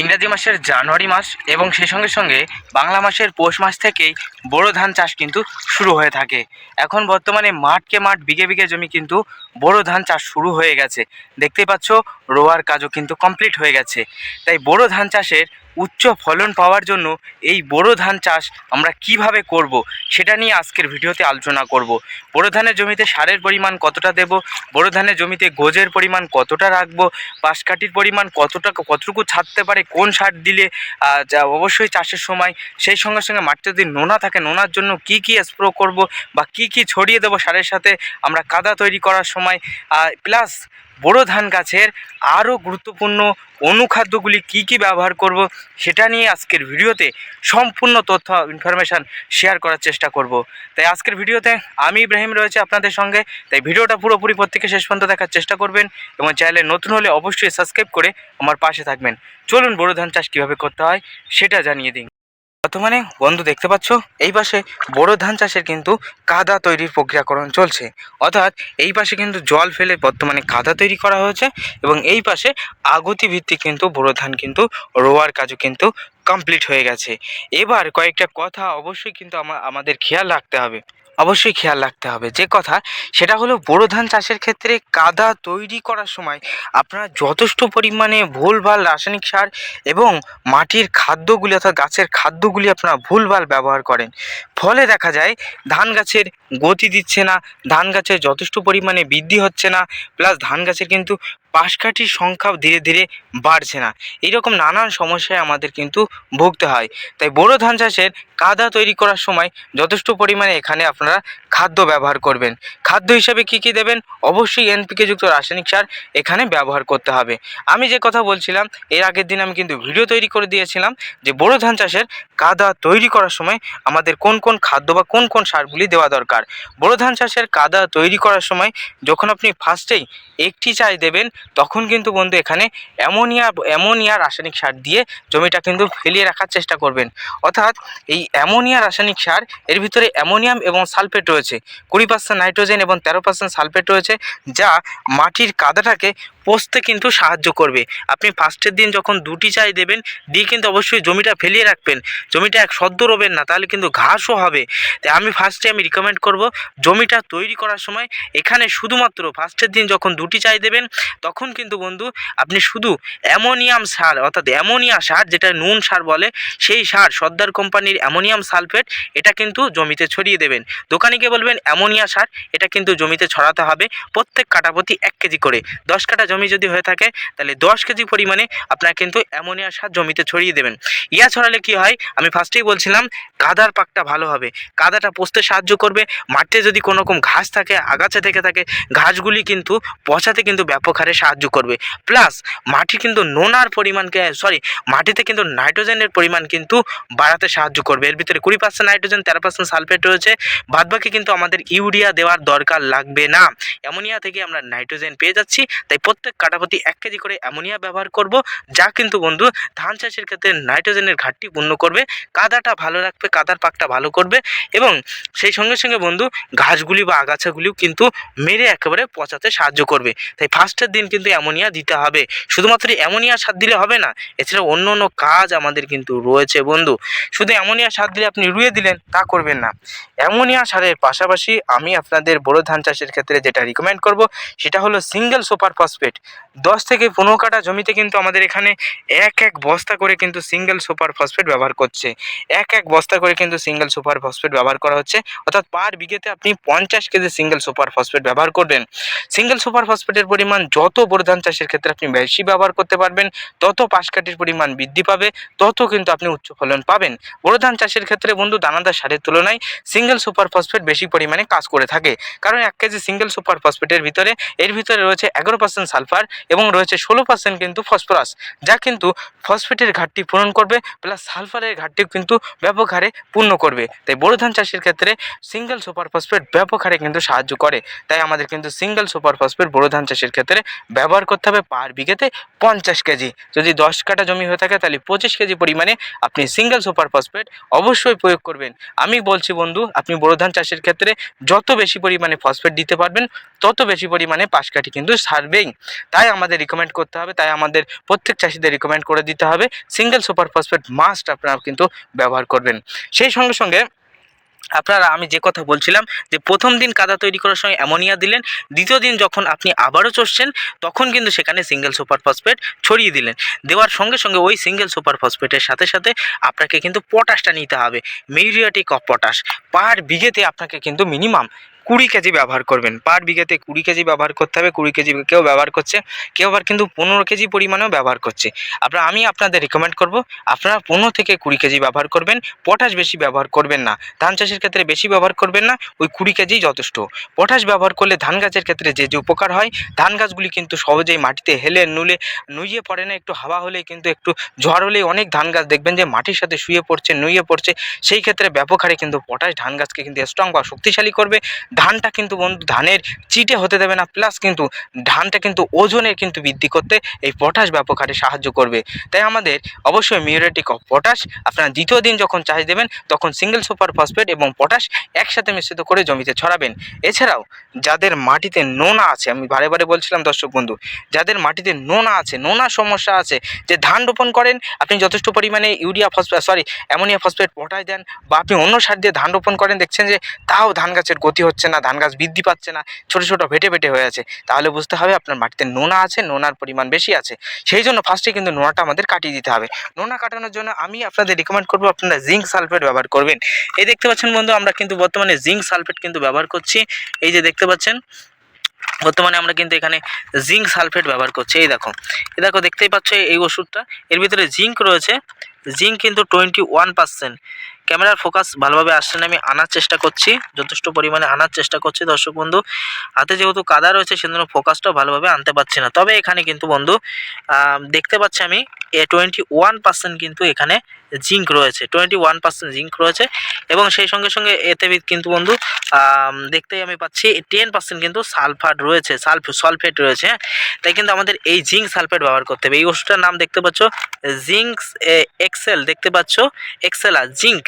ইংরাজি মাসের জানুয়ারি মাস এবং সেই সঙ্গে সঙ্গে বাংলা মাসের পৌষ মাস থেকেই বোরো ধান চাষ কিন্তু শুরু হয়ে থাকে। এখন বর্তমানে মাঠকে মাঠ, বিঘে বিঘে জমি কিন্তু বোরো ধান চাষ শুরু হয়ে গেছে। দেখতেই পাচ্ছ, রোয়ার কাজও কিন্তু কমপ্লিট হয়ে গেছে। তাই বোরো ধান চাষের উচ্চ ফলন পাওয়ার জন্য এই বোরো ধান চাষ আমরা কীভাবে করব সেটা নিয়ে আজকের ভিডিওতে আলোচনা করব। বোরো ধানের জমিতে সারের পরিমাণ কতটা দেব? বোরো ধানের জমিতে গোজের পরিমাণ কতটা রাখব? পাশকাঠির পরিমাণ কতটা, কতটুকু ছাড়তে পারে? কোন সার দিলে যা অবশ্যই চাষের সময়, সেই সঙ্গে সঙ্গে মাটিতে যদি নোনা থাকে, নোনার জন্য কি কি স্প্রো করব বা কি কি ছড়িয়ে দেবো সারের সাথে আমরা কাদা তৈরি করার সময় প্লাস বোরো ধান গাছের আরও গুরুত্বপূর্ণ অনুখাদ্যগুলি কি কি ব্যবহার করব সেটা নিয়ে আজকের ভিডিওতে সম্পূর্ণ তথ্য ইনফরমেশান শেয়ার করার চেষ্টা করব। তাই আজকের ভিডিওতে আমি ইব্রাহিম রয়েছে আপনাদের সঙ্গে। তাই ভিডিওটা পুরোপুরি প্রত্যেকে শেষ পর্যন্ত দেখার চেষ্টা করবেন এবং চ্যানেলে নতুন হলে অবশ্যই সাবস্ক্রাইব করে আমার পাশে থাকবেন। চলুন বোরো ধান চাষ কীভাবে করতে হয় সেটা জানিয়ে দিন বর্তমানে বন্ধু দেখতে পাচ্ছ, এই পাশে বড় ধান চাষের কিন্তু কাদা তৈরির প্রক্রিয়াকরণ চলছে। অর্থাৎ এই পাশে কিন্তু জল ফেলে বর্তমানে কাদা তৈরি করা হয়েছে এবং এই পাশে আগতি ভিত্তিক কিন্তু বড় ধান কিন্তু রোয়ার কাজও কিন্তু কমপ্লিট হয়ে গেছে। এবার কয়েকটা কথা অবশ্যই কিন্তু আমা- আমাদের খেয়াল রাখতে হবে। অবশ্যই খেয়াল রাখতে হবে। যে কথা, সেটা হলো বোরো ধান চাষের ক্ষেত্রে কাদা তৈরি করার সময় আপনারা যথেষ্ট পরিমাণে ভুলভাল রাসায়নিক সার এবং মাটির খাদ্যগুলি অর্থাৎ গাছের খাদ্যগুলি আপনারা ভুলভাল ব্যবহার করেন। ফলে দেখা যায়, ধান গাছের গতি দিচ্ছে না, ধান গাছের যথেষ্ট পরিমাণে বৃদ্ধি হচ্ছে না, প্লাস ধান গাছের কিন্তু পাশকাঠির সংখ্যা ধীরে ধীরে বাড়ছে না। এরকম নানান সমস্যায় আমাদের কিন্তু ভুগতে হয়। তাই বোরো ধান চাষের কাদা তৈরি করার সময় যথেষ্ট পরিমাণে এখানে আপনারা খাদ্য ব্যবহার করবেন। খাদ্য হিসাবে কি কি দেবেন? অবশ্যই এনপিকে যুক্ত রাসায়নিক সার এখানে ব্যবহার করতে হবে। আমি যে কথা বলছিলাম, এর আগের দিন আমি কিন্তু ভিডিও তৈরি করে দিয়েছিলাম যে বোরো ধান চাষের কাদা তৈরি করার সময় আমাদের কোন কোন খাদ্য বা কোন কোন সারগুলি দেওয়া দরকার। বোরো ধান চাষের কাদা তৈরি করার সময় যখন আপনি ফার্স্টেই একটি চাই দেবেন, তখন কিন্তু বন্ধু এখানে অ্যামোনিয়া অ্যামোনিয়া রাসায়নিক সার দিয়ে জমিটা কিন্তু ফেলিয়ে রাখার চেষ্টা করবেন। অর্থাৎ এই অ্যামোনিয়া রাসায়নিক সার, এর ভিতরে অ্যামোনিয়াম এবং সালফেট রয়েছে। কুড়ি পার্সেন্ট নাইট্রোজেন এবং তেরো পার্সেন্ট সালফেট রয়েছে যা মাটির কাদাটাকে পচতে কিন্তু সাহায্য করবে। আপনি ফার্স্টের দিন যখন দুটি চাই দেবেন, দিয়ে কিন্তু অবশ্যই জমিটা ফেলিয়ে রাখবেন। জমিটা এক সদ্য রোবেন না, তাহলে কিন্তু ঘাসও হবে। তাই আমি ফার্স্টে আমি রিকমেন্ড করব, জমিটা তৈরি করার সময় এখানে শুধুমাত্র ফার্স্টের দিন যখন দুটি চাই দেবেন, তখন কিন্তু বন্ধু আপনি শুধু অ্যামোনিয়াম সার, অর্থাৎ অ্যামোনিয়া সার, যেটা নুন সার বলে, সেই সার সর্দার কোম্পানির অ্যামোনিয়াম সালফেট, এটা কিন্তু জমিতে ছড়িয়ে দেবেন। দোকানিকে বলবেন, অ্যামোনিয়া সার, এটা কিন্তু জমিতে ছড়াতে হবে, প্রত্যেক কাটা প্রতি এক কেজি করে, দশ কাটা জমি যদি হয়ে থাকে, তাহলে দশ কেজি পরিমাণে আপনার কিন্তু অ্যামোনিয়া সার জমিতে ছড়িয়ে দেবেন। ইয়া ছড়ালে কি হয়? আমি ফার্স্টেই বলছিলাম কাদার পাকটা ভালো হবে। কাদাটা পচতে সাহায্য করবে। মাঠে যদি কোনো রকম ঘাস থাকে, আগাছা থেকে থাকে, ঘাসগুলি কিন্তু পচাতে কিন্তু ব্যাপক হারে সাহায্য করবে। প্লাস মাটি কিন্তু নোনার পরিমাণকে সরি মাটিতে কিন্তু নাইট্রোজেনের পরিমাণ কিন্তু বাড়াতে সাহায্য করবে। এর ভিতরে কুড়ি পার্সেন্ট নাইট্রোজেন, তেরো পার্সেন্ট সালফেট রয়েছে। বাদবাকি কিন্তু আমাদের ইউরিয়া দেওয়ার দরকার লাগবে না। অ্যামোনিয়া থেকে আমরা নাইট্রোজেন পেয়ে যাচ্ছি। তাই প্রত্যেক কাটাপতি এক কেজি করে অ্যামোনিয়া ব্যবহার করব, যা কিন্তু বন্ধু ধান চাষের ক্ষেত্রে নাইট্রোজেনের ঘাটতি পূর্ণ করবে, কাদাটা ভালো রাখবে, কাদার পাকটা ভালো করবে এবং সেই সঙ্গে সঙ্গে বন্ধু ঘাসগুলি বা আগাছাগুলিও কিন্তু মেরে একেবারে পচাতে সাহায্য করবে। তাই ফার্স্টের দিন কিন্তু অ্যামোনিয়া দিতে হবে। শুধুমাত্র অ্যামোনিয়া সার দিলে হবে না, এছাড়া অন্য অন্য কাজ আমাদের কিন্তু রয়েছে বন্ধু। শুধু অ্যামোনিয়া সার দিলে আপনি রুয়ে দিলেন, তা করবেন না। অ্যামোনিয়া সারের পাশাপাশি আমি আপনাদের বড় ধান চাষের ক্ষেত্রে যেটা রিকমেন্ড করব, সেটা হলো সিঙ্গেল সুপার ফসফেট দশ থেকে পনেরো কাটা জমিতে কিন্তু আমাদের এখানে এক এক বস্তা করে কিন্তু সিঙ্গেল সুপার ফসফেট ব্যবহার করছে। এক এক বস্তা করে কিন্তু সিঙ্গেল সুপার ফসফেট ব্যবহার করা হচ্ছে। অর্থাৎ পার বিঘেতে আপনি পঞ্চাশ কেজি সিঙ্গেল সুপার ফসফেট ব্যবহার করবেন। সিঙ্গেল সুপার ফসফেটের পরিমাণ যত বড় ধান চাষের ক্ষেত্রে আপনি বেশি ব্যবহার করতে পারবেন, তত পাশকাঠির পরিমাণ বৃদ্ধি পাবে, তত কিন্তু আপনি উচ্চ ফলন পাবেন। বড় ধান চাষের ক্ষেত্রে বন্ধু দানাদার সারের তুলনায় সিঙ্গেল সুপার ফসফেট বেশি পরিমাণে কাজ করে থাকে। কারণ এক কেজি সিঙ্গেল সুপার ফসফেটের ভিতরে, এর ভিতরে রয়েছে এগারো পার্সেন্ট সালফার এবং রয়েছে ষোলো পার্সেন্ট কিন্তু ফসফরাস যা কিন্তু ফসফেটের ঘাটতি পূরণ করবে প্লাস সালফারের ঘাটতিও কিন্তু ব্যাপক হারে পূর্ণ করবে। তাই বড় ধান চাষের ক্ষেত্রে সিঙ্গেল সুপার ফসফেট ব্যাপক হারে কিন্তু সাহায্য করে। তাই আমাদের কিন্তু সিঙ্গেল সুপার ফসফেট বড় ধান চাষের ক্ষেত্রে ব্যবহার করতে হবে পার বিঘেতে পঞ্চাশ কেজি। যদি দশ কাটা জমি হয়ে থাকে, তাহলে পঁচিশ কেজি পরিমাণে আপনি সিঙ্গেল সুপার ফসফেট অবশ্যই প্রয়োগ করবেন। আমি বলছি বন্ধু আপনি বোরো ধান চাষের ক্ষেত্রে যত বেশি পরিমাণে ফসফেট দিতে পারবেন, তত বেশি পরিমাণে পাশকাঠি কিন্তু সারবেই। তাই আমাদের রিকমেন্ড করতে হবে, তাই আমাদের প্রত্যেক চাষিদের রিকমেন্ড করে দিতে হবে। সিঙ্গেল সুপার ফসফেট মাস্ট আপনারা কিন্তু ব্যবহার করবেন। সেই সঙ্গে সঙ্গে আপনারা, আমি যে কথা বলছিলাম যে প্রথম দিন কাদা তৈরি করার সময় অ্যামোনিয়া দিলেন, দ্বিতীয় দিন যখন আপনি আবারও চষছেন, তখন কিন্তু সেখানে সিঙ্গেল সুপার ফসফেট ছড়িয়ে দিলেন। দেওয়ার সঙ্গে সঙ্গে ওই সিঙ্গেল সুপার ফসফেটের সাথে সাথে আপনাকে কিন্তু পটাশটা নিতে হবে। মিউরিয়াটিক অফ পটাশ পার বিঘেতে আপনাকে কিন্তু মিনিমাম কুড়ি কেজি ব্যবহার করবেন। পার বিঘাতে কুড়ি কেজি ব্যবহার করতে হবে, কুড়ি কেজি কেউ ব্যবহার করছে, কেউ আবার কিন্তু পনেরো কেজি পরিমাণেও ব্যবহার করছে। আপনার, আমি আপনাদের রিকমেন্ড করব, আপনারা পনেরো থেকে কুড়ি কেজি ব্যবহার করবেন, পটাশ বেশি ব্যবহার করবেন না। ধান চাষের ক্ষেত্রে বেশি ব্যবহার করবেন না, ওই কুড়ি কেজি যথেষ্ট। পটাশ ব্যবহার করলে ধান গাছের ক্ষেত্রে যে যে উপকার হয়, ধান গাছগুলি কিন্তু সহজেই মাটিতে হেলে, নুলে, নুইয়ে পড়ে না, একটু হাওয়া হলেই কিন্তু একটু ঝড় হলেই অনেক ধান গাছ দেখবেন যে, মাটির সাথে শুয়ে পড়ছে, নুইয়ে পড়ছে। সেই ক্ষেত্রে ব্যাপক হারে কিন্তু পটাশ ধান গাছকে কিন্তু স্ট্রং বা শক্তিশালী করবে। ধানটা কিন্তু বন্ধু ধানের চিটে হতে দেবে না প্লাস কিন্তু ধানটা কিন্তু ওজনের কিন্তু বৃদ্ধি করতে এই পটাশ ব্যাপক হারে সাহায্য করবে। তাই আমাদের অবশ্যই মিউরেটিক অফ পটাশ আপনারা দ্বিতীয় দিন যখন চাষ দেবেন, তখন সিঙ্গেল সুপার ফসফেট এবং পটাশ একসাথে মিশ্রিত করে জমিতে ছড়াবেন। এছাড়াও, যাদের মাটিতে নোনা আছে, আমি বারে বারে বলছিলাম দর্শক বন্ধু, যাদের মাটিতে নোনা আছে, নোনা সমস্যা আছে, যে ধান রোপণ করেন, আপনি যথেষ্ট পরিমাণে urea phosphate sorry ammonia phosphate potash দেন, বা আপনি অন্য সার দিয়ে ধান রোপণ করেন, দেখছেন যে তাও ধান গাছের গতি হচ্ছে না, ধান গাছ বৃদ্ধি পাচ্ছে না, ছোটো ছোটো ভেটে ভেটে হয়ে আছে। তাহলে বুঝতে হবে আপনার মাটিতে নোনা আছে, নোনার পরিমাণ বেশি আছে। সেই জন্য ফার্স্টে কিন্তু নোনাটা আমাদের কাটিয়ে দিতে হবে। নোনা কাটানোর জন্য আমি আপনাদের রিকমেন্ড করব আপনারা জিঙ্ক সালফেট ব্যবহার করবেন। এই দেখতে পাচ্ছেন বন্ধু, আমরা কিন্তু বর্তমানে জিঙ্ক সালফেট কিন্তু ব্যবহার করছি। এই যে দেখতে পাচ্ছেন, বর্তমানে আমরা কিন্তু এখানে জিঙ্ক সালফেট ব্যবহার করছি। এই দেখো এই দেখো দেখতেই পাচ্ছ এই ওষুধটা। এর ভিতরে জিঙ্ক রয়েছে। জিঙ্ক কিন্তু টোয়েন্টি ওয়ান পার্সেন্ট ক্যামেরার ফোকাস ভালোভাবে আসছে না, আমি আনার চেষ্টা করছি, যথেষ্ট পরিমাণে আনার চেষ্টা করছি দর্শক বন্ধু। হাতে যেহেতু কাদা রয়েছে, সেজন্য ফোকাসটাও ভালোভাবে আনতে পারছি না। তবে এখানে কিন্তু বন্ধু দেখতে পাচ্ছি আমি, এ টোয়েন্টি ওয়ান পার্সেন্ট কিন্তু এখানে জিঙ্ক রয়েছে, টোয়েন্টি ওয়ান পার্সেন্ট জিঙ্ক রয়েছে। এবং সেই সঙ্গে সঙ্গে এতে কিন্তু বন্ধু দেখতেই আমি পাচ্ছি, টেন পার্সেন্ট কিন্তু সালফার রয়েছে, সালফ সলফেট রয়েছে হ্যাঁ। তাই কিন্তু আমাদের এই জিঙ্ক সালফেট ব্যবহার করতে হবে। এই ওষুধটার নাম দেখতে পাচ্ছ জিঙ্ক এক্সেল, দেখতে পাচ্ছ, এক্সেলা, জিঙ্ক।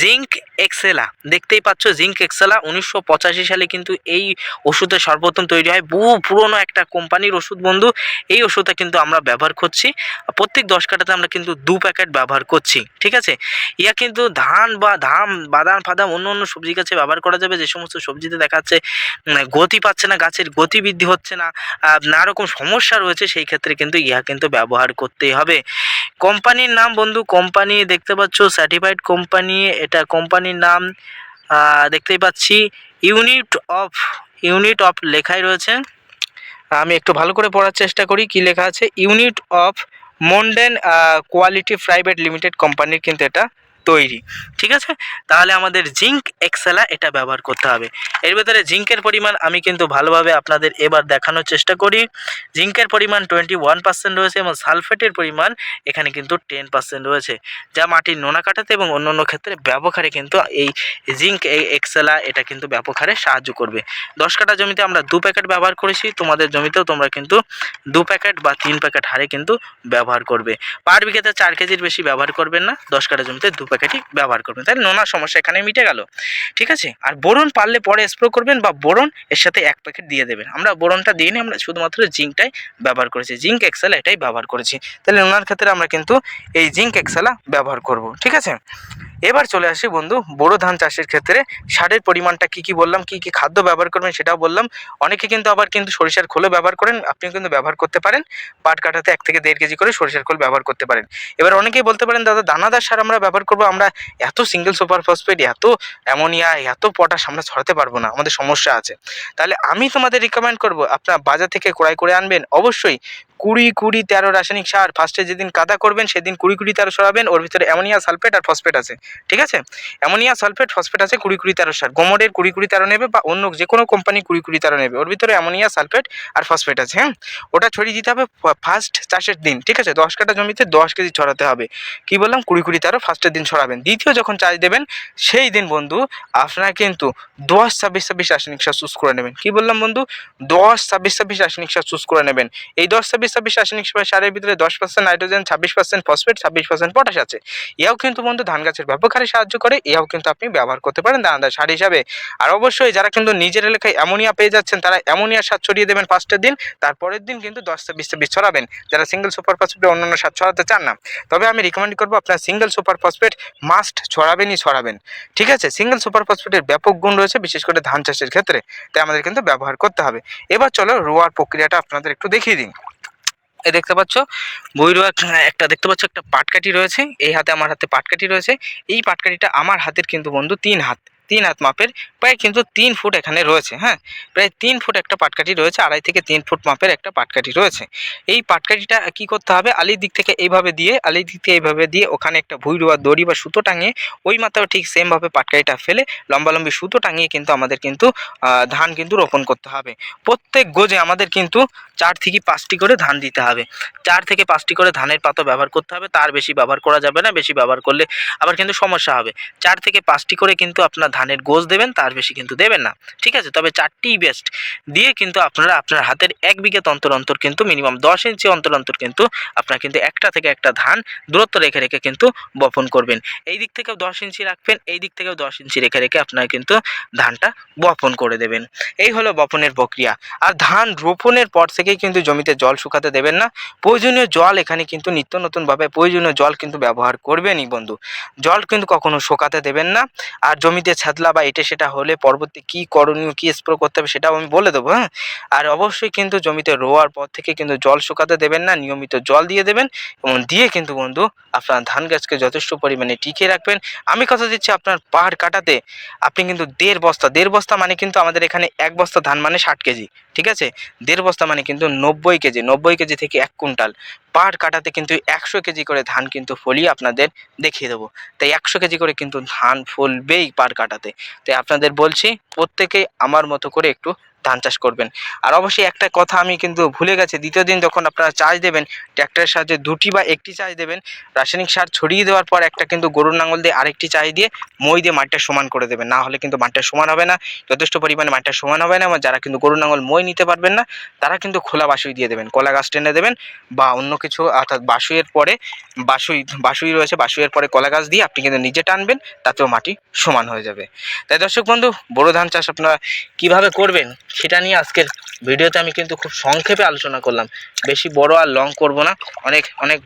Zinc Axela. দেখতেই পাচ্ছ জিঙ্ক এক্সেলা উনিশশো পঁচাশি সালে কিন্তু এই ওষুধের সর্বপ্রথম তৈরি হয়। বহু পুরনো একটা কোম্পানির ওষুধ বন্ধু, এই ওষুধটা কিন্তু আমরা ব্যবহার করছি। প্রত্যেক দশ কাটাতে আমরা কিন্তু দু প্যাকেট ব্যবহার করছি, ঠিক আছে? ইয়া কিন্তু ধান বা ধান বাদাম, ফাদাম, অন্য অন্য সবজি গাছে ব্যবহার করা যাবে। যে সমস্ত সবজিতে দেখা যাচ্ছে গতি পাচ্ছে না, গাছের গতি বৃদ্ধি হচ্ছে না নানা রকম সমস্যা রয়েছে, সেই ক্ষেত্রে কিন্তু ইহা কিন্তু ব্যবহার করতেই হবে। কোম্পানির নাম বন্ধু, কোম্পানি দেখতে পাচ্ছ সার্টিফাইড কোম্পানি এটা কোম্পানির নাম দেখতেই পাচ্ছি ইউনিট অফ ইউনিট অফ লেখাই রয়েছে। আমি একটু ভালো করে পড়ার চেষ্টা করি, কি লেখা আছে? ইউনিট অফ মন্ডেন কোয়ালিটি প্রাইভেট লিমিটেড কোম্পানির কিন্তু এটা। তৈরি, ঠিক আছে? তাহলে আমাদের জিঙ্ক এক্সেলা এটা ব্যবহার করতে হবে। এর ভেতরে জিঙ্কের পরিমাণ আমি কিন্তু ভালোভাবে আপনাদের এবার দেখানোর চেষ্টা করি। জিঙ্কের পরিমাণ টোয়েন্টি ওয়ান পার্সেন্ট রয়েছে এবং সালফেটের পরিমাণ এখানে কিন্তু টেন পার্সেন্ট রয়েছে, যা মাটির নোনা কাটাতে এবং অন্য অন্য ক্ষেত্রে ব্যবহারে কিন্তু এই জিঙ্ক এক্সেলা এটা কিন্তু ব্যাপক হারে সাহায্য করবে। দশ কাঠা জমিতে আমরা দু প্যাকেট ব্যবহার করেছি, তোমাদের জমিতেও তোমরা কিন্তু দু প্যাকেট বা তিন প্যাকেট হারে কিন্তু ব্যবহার করবে। পার বিঘাতে চার কেজির বেশি ব্যবহার করবেন না, দশ কাঠা জমিতে দু প্যাকেটই ব্যবহার করবেন। তাহলে নোনার সমস্যা এখানে মিটে গেল। ঠিক আছে? আর বোরন পারলে পরে স্প্রে করবেন বা বোরন এর সাথে এক প্যাকেট দিয়ে দেবেন। আমরা বোরনটা দিয়ে দিইনি, আমরা শুধুমাত্র জিঙ্কটাই ব্যবহার করেছি। জিঙ্ক এক্সেলা এটাই ব্যবহার করেছি। তাহলে নোনার ক্ষেত্রে আমরা কিন্তু এই জিঙ্ক এক্সেলা ব্যবহার করব। ঠিক আছে? এবার চলে আসি বন্ধু, বোরো ধান চাষের ক্ষেত্রে। সারের পরিমাণটা কি কি বললাম, কি কি খাদ্য ব্যবহার করবেন সেটাও বললাম। অনেকে কিন্তু আবার কিন্তু সরিষার খোলও ব্যবহার করেন, আপনিও কিন্তু ব্যবহার করতে পারেন। পাট কাটাতে এক থেকে দেড় কেজি করে সরিষার খোল ব্যবহার করতে পারেন। এবার অনেকেই বলতে পারেন, দাদা, দানাদার সার আমরা ব্যবহার করব, আমরা এত সিঙ্গেল সুপার ফসফেট এত অ্যামোনিয়া এত পটাশ আমরা ছড়াতে পারব না, আমাদের সমস্যা আছে। তাহলে আমি তোমাদের রিকমেন্ড করব, আপনার বাজার থেকে ক্রয় করে আনবেন? অবশ্যই। কুড়ি কুড়ি তেরো রাসায়নিক সার ফার্স্টে যেদিন কাদা করবেন, সেদিন কুড়ি কুড়ি তেরো সরাবেন। ওর ভিতরে অ্যামোনিয়া সালফেট আর ফসফেট আছে। ঠিক আছে? অ্যামোনিয়া সালফেট, ফসফেট আছে, কুড়ি কুড়ি তেরো সার। গোমরের কুড়ি কুড়ি তেরো নেবে বা অন্য যে কোনো কোম্পানি কুড়ি কুড়ি তেরো নেবে। ওর ভিতরে অ্যামোনিয়া সালফেট আর ফসফেট আছে হ্যাঁ? ওটা ছড়িয়ে দিতে হবে ফার্স্ট চাষের দিন। ঠিক আছে? দশ কাটা জমিতে দশ কেজি ছড়াতে হবে। কি বললাম? কুড়ি কুড়ি তেরো ফার্স্টের দিন ছড়াবেন। দ্বিতীয় যখন চাষ দেবেন, সেই দিন বন্ধু আপনারা কিন্তু দশ ছাব্বিশ ছাব্বিশ রাসায়নিক সার চুজ করে নেবেন। কি বললাম বন্ধু? দশ ছাব্বিশ ছাব্বিশ রাসায়নিক সার চুজ করে নেবেন। এই দশ ছাব্বিশ ছাব্বিশ রাসায়নিক সারের ভিতরে দশ পার্সেন্ট নাইট্রোজেন ছাব্বিশ পার্সেন্ট ফসফেট ছাব্বিশ পার্সেন্ট পটাশ আছে। এও কিন্তু বন্ধু ধান গাছের ব্যাপক হারে সাহায্য করে এও কিন্তু আপনি ব্যবহার করতে পারেন দানাদার সার হিসাবে। আর অবশ্যই যারা কিন্তু নিজের এলাকায় অ্যামোনিয়া পেয়ে যাচ্ছেন, তারা অ্যামোনিয়া সার ছড়িয়ে দেবেন ফার্স্টের দিন, তারপরের দিন কিন্তু দশ ছাব্বিশ ছাব্বিশ ছড়াবেন। যারা সিঙ্গেল সুপার ফসফেট অন্যান্য সার ছড়াতে চান না, তবে আমি রিকমেন্ড করব আপনার সিঙ্গেল সুপার ফসফেট মাস্ট ছড়াবেনই ছড়াবেন। ঠিক আছে? সিঙ্গেল সুপার ফসফেটের ব্যাপক গুণ রয়েছে, বিশেষ করে ধান চাষের ক্ষেত্রে, তাই আমাদের কিন্তু ব্যবহার করতে হবে। এবার চলো রোয়ার প্রক্রিয়াটা আপনাদের একটু দেখিয়ে দিন এই দেখতে পাচ্ছ বই রোয়া একটা দেখতে পাচ্ছ, একটা পাটকাঠি রয়েছে। এই হাতে আমার হাতে পাটকাঠি রয়েছে। এই পাটকাঠিটা আমার হাতের কিন্তু বন্ধু তিন হাত। তিন হাত মাপের, প্রায় কিন্তু তিন ফুট এখানে রয়েছে হ্যাঁ? প্রায় তিন ফুট একটা পাটকাঠি রয়েছে, আড়াই থেকে তিন ফুট মাপের একটা পাটকাঠি রয়েছে। এই পাটকাঠিটা কি করতে হবে? আলির দিক থেকে এইভাবে দিয়ে, আলির দিক থেকে এইভাবে দিয়ে ওখানে একটা ভুই রোয়া দড়ি বা সুতো টাঙিয়ে, ওই মাথাও ঠিক সেমভাবে পাটকাঠিটা ফেলে লম্বালম্বি সুতো টাঙিয়ে কিন্তু আমাদের কিন্তু ধান কিন্তু রোপণ করতে হবে। প্রত্যেক গোজে আমাদের কিন্তু চার থেকে পাঁচটি করে ধান দিতে হবে। চার থেকে পাঁচটি করে ধানের পাতা ব্যবহার করতে হবে, তার বেশি ব্যবহার করা যাবে না, বেশি ব্যবহার করলে আবার কিন্তু সমস্যা হবে। চার থেকে পাঁচটি করে কিন্তু আপনার ধানের গোজ দেবেন, তার বেশি কিন্তু দেবেন না। ঠিক আছে? তবে চারটিই বেস্ট দিয়ে কিন্তু আপনারা আপনার হাতের এক বিঘে অন্তর অন্তর কিন্তু মিনিমাম দশ ইঞ্চি অন্তর অন্তর কিন্তু আপনারা কিন্তু একটা থেকে একটা ধান দূরত্ব রেখে রেখে কিন্তু বপন করবেন। এই দিক থেকেও দশ ইঞ্চি রাখবেন, এই দিক থেকেও দশ ইঞ্চি রেখে রেখে আপনারা কিন্তু ধানটা বপন করে দেবেন। এই হলো বপনের প্রক্রিয়া। আর ধান রোপণের পর থেকেই কিন্তু জমিতে জল শুকাতে দেবেন না। প্রয়োজনীয় জল এখানে কিন্তু নিত্য নতুনভাবে প্রয়োজনীয় জল কিন্তু ব্যবহার করবেনই বন্ধু। জল কিন্তু কখনো শুকাতে দেবেন না। আর জমিতে ছাতলা বা এটা সেটা হলে পরবর্তী কী করণীয়, কী স্প্রে করতে হবে সেটাও আমি বলে দেবো হ্যাঁ? আর অবশ্যই কিন্তু জমিতে রোয়ার পর থেকে কিন্তু জল শুকাতে দেবেন না, নিয়মিত জল দিয়ে দেবেন এবং দিয়ে কিন্তু বন্ধু আপনার ধান গাছকে যথেষ্ট পরিমাণে টিকিয়ে রাখবেন। আমি কথা দিচ্ছি আপনার পাহাড় কাটাতে। আপনি কিন্তু দেড় বস্তা দেড় বস্তা মানে কিন্তু আমাদের এখানে এক বস্তা ধান মানে ষাট কেজি। ঠিক আছে? দেড় বস্তা মানে কিন্তু নব্বই কেজি নব্বই কেজি থেকে এক কুইন্টাল। পাট কাটাতে কিন্তু একশো কেজি করে ধান কিন্তু ফলিয়ে আপনাদের দেখিয়ে দেবো। তাই একশো কেজি করে কিন্তু ধান ফলবেই পার কাটাতে। তাই আপনাদের বলছি, প্রত্যেকেই আমার মতো করে একটু ধান চাষ করবেন। আর অবশ্যই একটা কথা আমি কিন্তু ভুলে গেছি, দ্বিতীয় দিন যখন আপনারা চাষ দেবেন, ট্র্যাক্টরের সাহায্যে দুটি বা একটি চাষ দেবেন, রাসায়নিক সার ছড়িয়ে দেওয়ার পর একটা কিন্তু গরুর নাঙল দিয়ে আরেকটি চাষ দিয়ে মই দিয়ে মাটিটা সমান করে দেবেন। না হলে কিন্তু মাটিটা সমান হবে না, যথেষ্ট পরিমাণে মাটিটা সমান হবে না, এবং যারা কিন্তু গরুর নাঙল মই নিতে পারবেন না, তারা কিন্তু খোলা বাসুই দিয়ে দেবেন, কলা গাছ টেনে দেবেন, বা অন্য কিছু, অর্থাৎ বাসুইয়ের পরে বাসুই বাসুই রয়েছে, বাসুইয়ের পরে কলা গাছ দিয়ে আপনি কিন্তু নিজে টানবেন, তাতেও মাটি সমান হয়ে যাবে। তাই দর্শক বন্ধু বড় ধান চাষ আপনারা কীভাবে করবেন? সেটা নিয়ে আজকের ভিডিওতে আমি কিন্তু খুব সংক্ষেপে আলোচনা করলাম। বেশি বড় আর লং করব না। অনেক অনেক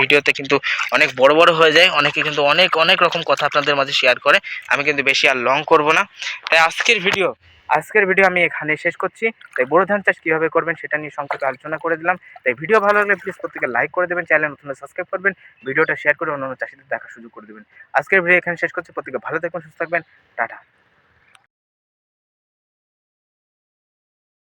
ভিডিওতে কিন্তু অনেক বড় বড় হয়ে যায়। অনেকে কিন্তু অনেক অনেক রকম কথা আপনাদের মাঝে শেয়ার করে। আমি কিন্তু বেশি আর লং করব না। তাই আজকের ভিডিও আজকের ভিডিও আমি এখানে শেষ করছি। তাই বড় ধান চাষ কীভাবে করবেন সেটা নিয়ে সংক্ষেপে আলোচনা করে দিলাম। তাই ভিডিও ভালো লাগলে প্লিজ প্রত্যেকে লাইক করে দেবেন। চ্যানেল নতুন সাবস্ক্রাইব করবেন। ভিডিওটা শেয়ার করে অন্যান্য চাষিদের দেখার সুযোগ করে দেবেন। আজকের ভিডিও এখানে শেষ করছি। প্রত্যেকে ভালো থাকবেন, সুস্থ থাকবেন। টাটা।